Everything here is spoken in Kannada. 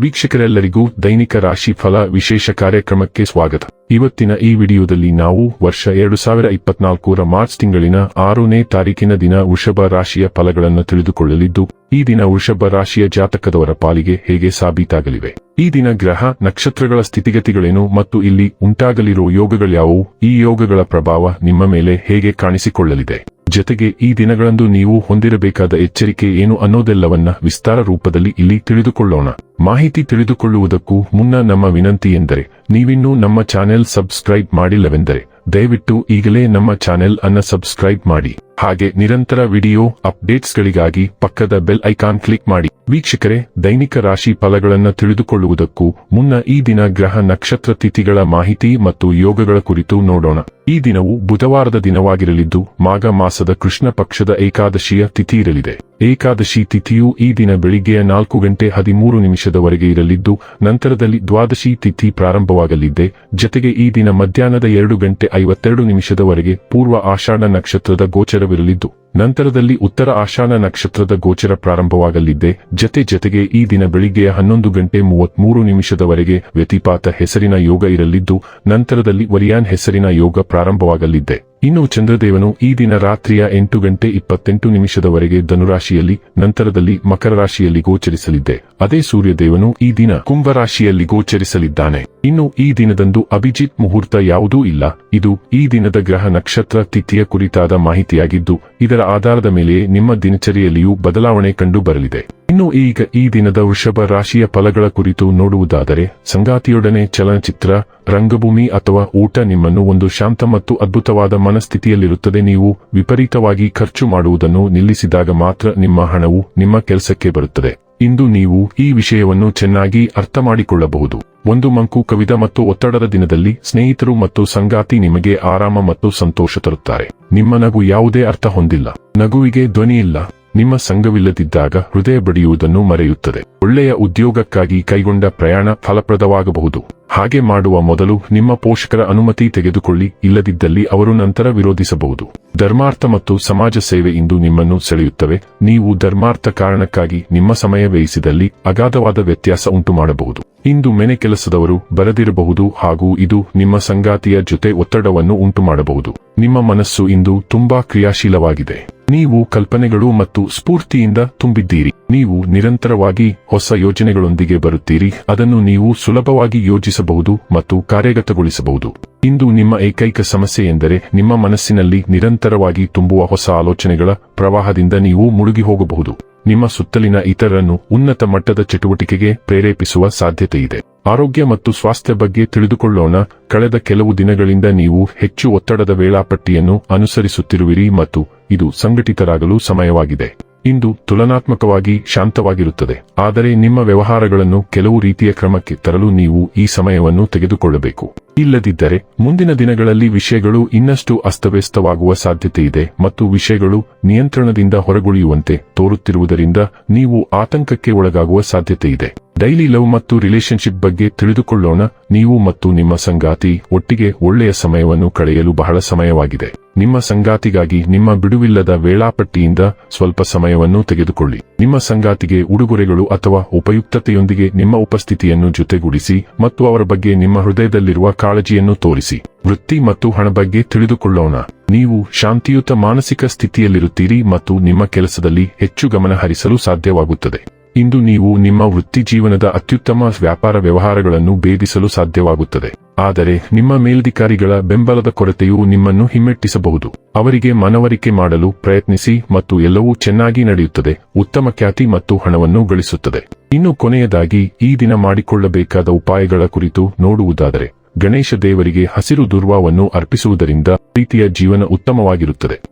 ವೀಕ್ಷಕರೆಲ್ಲರಿಗೂ ದೈನಿಕ ರಾಶಿ ಫಲ ವಿಶೇಷ ಕಾರ್ಯಕ್ರಮಕ್ಕೆ ಸ್ವಾಗತ. ಇವತ್ತಿನ ಈ ವಿಡಿಯೋದಲ್ಲಿ ನಾವು ವರ್ಷ ಎರಡು ಸಾವಿರ ಇಪ್ಪತ್ನಾಲ್ಕರ ಮಾರ್ಚ್ ತಿಂಗಳಿನ ಆರನೇ ತಾರೀಕಿನ ದಿನ ವೃಷಭ ರಾಶಿಯ ಫಲಗಳನ್ನು ತಿಳಿದುಕೊಳ್ಳಲಿದ್ದು, ಈ ದಿನ ವೃಷಭ ರಾಶಿಯ ಜಾತಕದವರ ಪಾಲಿಗೆ ಹೇಗೆ ಸಾಬೀತಾಗಲಿವೆ? ಈ ದಿನ ಗ್ರಹ, ನಕ್ಷತ್ರಗಳ ಸ್ಥಿತಿಗತಿಗಳೇನು ಮತ್ತು ಇಲ್ಲಿ ಉಂಟಾಗಲಿರುವ ಯೋಗಗಳ್ಯಾವುವು ಈ ಯೋಗಗಳ ಪ್ರಭಾವ ನಿಮ್ಮ ಮೇಲೆ ಹೇಗೆ ಕಾಣಿಸಿಕೊಳ್ಳಲಿದೆ? ಜೊತೆಗೆ ಈ ದಿನಗಳಂದು ನೀವು ಹೊಂದಿರಬೇಕಾದ ಎಚ್ಚರಿಕೆ ಏನು ಅನ್ನೋದೆಲ್ಲವನ್ನ ವಿಸ್ತಾರ ರೂಪದಲ್ಲಿ ಇಲ್ಲಿ ತಿಳಿದುಕೊಳ್ಳೋಣ. ಮಾಹಿತಿ ತಿಳಿದುಕೊಳ್ಳುವುದಕ್ಕೂ ಮುನ್ನ ನಮ್ಮ ವಿನಂತಿ ಎಂದರೆ, ನೀವಿನ್ನೂ ನಮ್ಮ ಚಾನೆಲ್ ಸಬ್ಸ್ಕ್ರೈಬ್ ಮಾಡಿಲ್ಲವೆಂದರೆ ದಯವಿಟ್ಟು ಈಗಲೇ ನಮ್ಮ ಚಾನೆಲ್ ಅನ್ನ ಸಬ್ಸ್ಕ್ರೈಬ್ ಮಾಡಿ. ಹಾಗೆ ನಿರಂತರ ವಿಡಿಯೋ ಅಪ್ಡೇಟ್ಸ್ಗಳಿಗಾಗಿ ಪಕ್ಕದ ಬೆಲ್ ಐಕಾನ್ ಕ್ಲಿಕ್ ಮಾಡಿ. ವೀಕ್ಷಕರೇ, ದೈನಿಕ ರಾಶಿ ಫಲಗಳನ್ನು ತಿಳಿದುಕೊಳ್ಳುವುದಕ್ಕೂ ಮುನ್ನ ಈ ದಿನ ಗ್ರಹ ನಕ್ಷತ್ರ ತಿಥಿಗಳ ಮಾಹಿತಿ ಮತ್ತು ಯೋಗಗಳ ಕುರಿತು ನೋಡೋಣ. ಈ ದಿನವು ಬುಧವಾರದ ದಿನವಾಗಿರಲಿದ್ದು, ಮಾಘ ಮಾಸದ ಕೃಷ್ಣ ಪಕ್ಷದ ಏಕಾದಶಿಯ ತಿಥಿ ಇರಲಿದೆ. ಏಕಾದಶಿ ತಿಥಿಯು ಈ ದಿನ ಬೆಳಿಗ್ಗೆಯ ನಾಲ್ಕು ಗಂಟೆ ಹದಿಮೂರು ನಿಮಿಷದವರೆಗೆ ಇರಲಿದ್ದು, ನಂತರದಲ್ಲಿ ದ್ವಾದಶಿ ತಿಥಿ ಪ್ರಾರಂಭವಾಗಲಿದೆ ಜತೆಗೆ ಈ ದಿನ ಮಧ್ಯಾಹ್ನದ ಎರಡು ಗಂಟೆ ಐವತ್ತೆರಡು ನಿಮಿಷದವರೆಗೆ ಪೂರ್ವ ಆಷಾಢ ನಕ್ಷತ್ರದ ಗೋಚರವಿರಲಿದ್ದು, ನಂತರದಲ್ಲಿ ಉತ್ತರ ಆಶಾನ ನಕ್ಷತ್ರದ ಗೋಚರ ಪ್ರಾರಂಭವಾಗಲಿದ್ದೆ. ಜತೆ ಜತೆಗೆ ಈ ದಿನ ಬೆಳಿಗ್ಗೆಯ ಹನ್ನೊಂದು ಗಂಟೆ ಮೂವತ್ಮೂರು ನಿಮಿಷದವರೆಗೆ ವ್ಯತಿಪಾತ ಹೆಸರಿನ ಯೋಗ ಇರಲಿದ್ದು, ನಂತರದಲ್ಲಿ ವರಿಯಾನ್ ಹೆಸರಿನ ಯೋಗ ಪ್ರಾರಂಭವಾಗಲಿದ್ದೆ. ಇನ್ನು ಚಂದ್ರದೇವನು ಈ ದಿನ ರಾತ್ರಿಯ ಎಂಟು ಗಂಟೆ ಇಪ್ಪತ್ತೆಂಟು ನಿಮಿಷದವರೆಗೆ ಧನುರಾಶಿಯಲ್ಲಿ, ನಂತರದಲ್ಲಿ ಮಕರ ರಾಶಿಯಲ್ಲಿ ಗೋಚರಿಸಲಿದ್ದೆ. ಅದೇ ಸೂರ್ಯದೇವನು ಈ ದಿನ ಕುಂಭರಾಶಿಯಲ್ಲಿ ಗೋಚರಿಸಲಿದ್ದಾನೆ. ಇನ್ನು ಈ ದಿನದಂದು ಅಭಿಜಿತ್ ಮುಹೂರ್ತ ಯಾವುದೂ ಇಲ್ಲ. ಇದು ಈ ದಿನದ ಗ್ರಹ ನಕ್ಷತ್ರ ತಿಥಿಯ ಕುರಿತಾದ ಮಾಹಿತಿಯಾಗಿದ್ದು, ಇದರ ಆಧಾರದ ಮೇಲೆಯೇ ನಿಮ್ಮ ದಿನಚರಿಯಲ್ಲಿಯೂ ಬದಲಾವಣೆ ಕಂಡು ಬರಲಿದೆ. ಇನ್ನು ಈಗ ಈ ದಿನದ ವೃಷಭ ರಾಶಿಯ ಫಲಗಳ ಕುರಿತು ನೋಡುವುದಾದರೆ, ಸಂಗಾತಿಯೊಡನೆ ಚಲನಚಿತ್ರ, ರಂಗಭೂಮಿ ಅಥವಾ ಊಟ ನಿಮ್ಮನ್ನು ಒಂದು ಶಾಂತ ಮತ್ತು ಅದ್ಭುತವಾದ ಮನಸ್ಥಿತಿಯಲ್ಲಿರುತ್ತದೆ. ನೀವು ವಿಪರೀತವಾಗಿ ಖರ್ಚು ಮಾಡುವುದನ್ನು ನಿಲ್ಲಿಸಿದಾಗ ಮಾತ್ರ ನಿಮ್ಮ ಹಣವು ನಿಮ್ಮ ಕೆಲಸಕ್ಕೆ ಬರುತ್ತದೆ. ಇಂದು ನೀವು ಈ ವಿಷಯವನ್ನು ಚೆನ್ನಾಗಿ ಅರ್ಥ ಮಾಡಿಕೊಳ್ಳಬಹುದು. ಒಂದು ಮಂಕು ಕವಿದ ಮತ್ತು ಒತ್ತಡದ ದಿನದಲ್ಲಿ ಸ್ನೇಹಿತರು ಮತ್ತು ಸಂಗಾತಿ ನಿಮಗೆ ಆರಾಮ ಮತ್ತು ಸಂತೋಷ ತರುತ್ತಾರೆ. ನಿಮ್ಮ ನಗು ಯಾವುದೇ ಅರ್ಥ ಹೊಂದಿಲ್ಲ. ನಗುವಿಗೆ ಧ್ವನಿಯಿಲ್ಲ. ನಿಮ್ಮ ಸಂಘವಿಲ್ಲದಿದ್ದಾಗ ಹೃದಯ ಬಡಿಯುವುದನ್ನು ಮರೆಯುತ್ತದೆ. ಒಳ್ಳೆಯ ಉದ್ಯೋಗಕ್ಕಾಗಿ ಕೈಗೊಂಡ ಪ್ರಯಾಣ ಫಲಪ್ರದವಾಗಬಹುದು. ಹಾಗೆ ಮಾಡುವ ಮೊದಲು ನಿಮ್ಮ ಪೋಷಕರ ಅನುಮತಿ ತೆಗೆದುಕೊಳ್ಳಿ, ಇಲ್ಲದಿದ್ದಲ್ಲಿ ಅವರು ನಂತರ ವಿರೋಧಿಸಬಹುದು. ಧರ್ಮಾರ್ಥ ಮತ್ತು ಸಮಾಜ ಸೇವೆ ಇಂದು ನಿಮ್ಮನ್ನು ಸೆಳೆಯುತ್ತವೆ. ನೀವು ಧರ್ಮಾರ್ಥ ಕಾರಣಕ್ಕಾಗಿ ನಿಮ್ಮ ಸಮಯ ವ್ಯಯಿಸಿದಲ್ಲಿ ಅಗಾಧವಾದ ವ್ಯತ್ಯಾಸ ಉಂಟು ಮಾಡಬಹುದು ಇಂದು ಮನೆ ಕೆಲಸದವರು ಬರದಿರಬಹುದು ಹಾಗೂ ಇದು ನಿಮ್ಮ ಸಂಗಾತಿಯ ಜೊತೆ ಒತ್ತಡವನ್ನು ಉಂಟು ಮಾಡಬಹುದು ನಿಮ್ಮ ಮನಸ್ಸು ಇಂದು ತುಂಬಾ ಕ್ರಿಯಾಶೀಲವಾಗಿದೆ. ನೀವು ಕಲ್ಪನೆಗಳು ಮತ್ತು ಸ್ಫೂರ್ತಿಯಿಂದ ತುಂಬಿದ್ದೀರಿ. ನೀವು ನಿರಂತರವಾಗಿ ಹೊಸ ಯೋಜನೆಗಳೊಂದಿಗೆ ಬರುತ್ತೀರಿ. ಅದನ್ನು ನೀವು ಸುಲಭವಾಗಿ ಯೋಜಿಸಬಹುದು ಮತ್ತು ಕಾರ್ಯಗತಗೊಳಿಸಬಹುದು. ಇಂದು ನಿಮ್ಮ ಏಕೈಕ ಸಮಸ್ಯೆ ಎಂದರೆ ನಿಮ್ಮ ಮನಸ್ಸಿನಲ್ಲಿ ನಿರಂತರವಾಗಿ ತುಂಬುವ ಹೊಸ ಆಲೋಚನೆಗಳ ಪ್ರವಾಹದಿಂದ ನೀವು ಮುಳುಗಿ ಹೋಗಬಹುದು. ನಿಮ್ಮ ಸುತ್ತಲಿನ ಇತರರನ್ನು ಉನ್ನತ ಮಟ್ಟದ ಚಟುವಟಿಕೆಗೆ ಪ್ರೇರೇಪಿಸುವ ಸಾಧ್ಯತೆ ಇದೆ ಆರೋಗ್ಯ ಮತ್ತು ಸ್ವಾಸ್ಥ್ಯ ಬಗ್ಗೆ ತಿಳಿದುಕೊಳ್ಳೋಣ. ಕಳೆದ ಕೆಲವು ದಿನಗಳಿಂದ ನೀವು ಹೆಚ್ಚು ಒತ್ತಡದ ವೇಳಾಪಟ್ಟಿಯನ್ನು ಅನುಸರಿಸುತ್ತಿರುವಿರಿ ಮತ್ತು ಇದು ಸಂಘಟಿತರಾಗಲು ಸಮಯವಾಗಿದೆ. ಇಂದು ತುಲನಾತ್ಮಕವಾಗಿ ಶಾಂತವಾಗಿರುತ್ತದೆ. ಆದರೆ ನಿಮ್ಮ ವ್ಯವಹಾರಗಳನ್ನು ಕೆಲವು ರೀತಿಯ ಕ್ರಮಕ್ಕೆ ತರಲು ನೀವು ಈ ಸಮಯವನ್ನು ತೆಗೆದುಕೊಳ್ಳಬೇಕು. ಇಲ್ಲದಿದ್ದರೆ, ಮುಂದಿನ ದಿನಗಳಲ್ಲಿ ವಿಷಯಗಳು ಇನ್ನಷ್ಟು ಅಸ್ತವ್ಯಸ್ತವಾಗುವ ಸಾಧ್ಯತೆ ಇದೆ ಮತ್ತು ವಿಷಯಗಳು ನಿಯಂತ್ರಣದಿಂದ ಹೊರಗುಳಿಯುವಂತೆ ತೋರುತ್ತಿರುವುದರಿಂದ ನೀವು ಆತಂಕಕ್ಕೆ ಒಳಗಾಗುವ ಸಾಧ್ಯತೆ ಇದೆ ಡೈಲಿ ಲವ್ ಮತ್ತು ರಿಲೇಶನ್ಶಿಪ್ ಬಗ್ಗೆ ತಿಳಿದುಕೊಳ್ಳೋಣ. ನೀವು ಮತ್ತು ನಿಮ್ಮ ಸಂಗಾತಿ ಒಟ್ಟಿಗೆ ಒಳ್ಳೆಯ ಸಮಯವನ್ನು ಕಳೆಯಲು ಬಹಳ ಸಮಯವಾಗಿದೆ. ನಿಮ್ಮ ಸಂಗಾತಿಗಾಗಿ ನಿಮ್ಮ ಬಿಡುವಿಲ್ಲದ ವೇಳಾಪಟ್ಟಿಯಿಂದ ಸ್ವಲ್ಪ ಸಮಯವನ್ನು ತೆಗೆದುಕೊಳ್ಳಿ. ನಿಮ್ಮ ಸಂಗಾತಿಗೆ ಉಡುಗೊರೆಗಳು ಅಥವಾ ಉಪಯುಕ್ತತೆಯೊಂದಿಗೆ ನಿಮ್ಮ ಉಪಸ್ಥಿತಿಯನ್ನು ಜೊತೆಗೂಡಿಸಿ ಮತ್ತು ಅವರ ಬಗ್ಗೆ ನಿಮ್ಮ ಹೃದಯದಲ್ಲಿರುವ ಕಾಳಜಿಯನ್ನು ತೋರಿಸಿ. ವೃತ್ತಿ ಮತ್ತು ಹಣ ಬಗ್ಗೆ ತಿಳಿದುಕೊಳ್ಳೋಣ. ನೀವು ಶಾಂತಿಯುತ ಮಾನಸಿಕ ಸ್ಥಿತಿಯಲ್ಲಿರುತ್ತೀರಿ ಮತ್ತು ನಿಮ್ಮ ಕೆಲಸದಲ್ಲಿ ಹೆಚ್ಚು ಗಮನ ಹರಿಸಲು ಸಾಧ್ಯವಾಗುತ್ತದೆ. ಇಂದು ನೀವು ನಿಮ್ಮ ವೃತ್ತಿ ಜೀವನದ ಅತ್ಯುತ್ತಮ ವ್ಯಾಪಾರ ವ್ಯವಹಾರಗಳನ್ನು ಭೇದಿಸಲು ಸಾಧ್ಯವಾಗುತ್ತದೆ. ಆದರೆ, ನಿಮ್ಮ ಮೇಲಧಿಕಾರಿಗಳ ಬೆಂಬಲದ ಕೊರತೆಯು ನಿಮ್ಮನ್ನು ಹಿಮ್ಮೆಟ್ಟಿಸಬಹುದು. ಅವರಿಗೆ ಮನವರಿಕೆ ಮಾಡಲು ಪ್ರಯತ್ನಿಸಿ ಮತ್ತು ಎಲ್ಲವೂ ಚೆನ್ನಾಗಿ ನಡೆಯುತ್ತದೆ, ಉತ್ತಮ ಖ್ಯಾತಿ ಮತ್ತು ಹಣವನ್ನು ಗಳಿಸುತ್ತದೆ. ಇನ್ನು ಕೊನೆಯದಾಗಿ, ಈ ದಿನ ಮಾಡಿಕೊಳ್ಳಬೇಕಾದ ಉಪಾಯಗಳ ಕುರಿತು ನೋಡುವುದಾದರೆ, ಗಣೇಶ ದೇವರಿಗೆ ಹಸಿರು ದುರ್ವಾವನ್ನು ಅರ್ಪಿಸುವುದರಿಂದ ಪ್ರೀತಿಯ ಜೀವನ ಉತ್ತಮವಾಗಿರುತ್ತದೆ.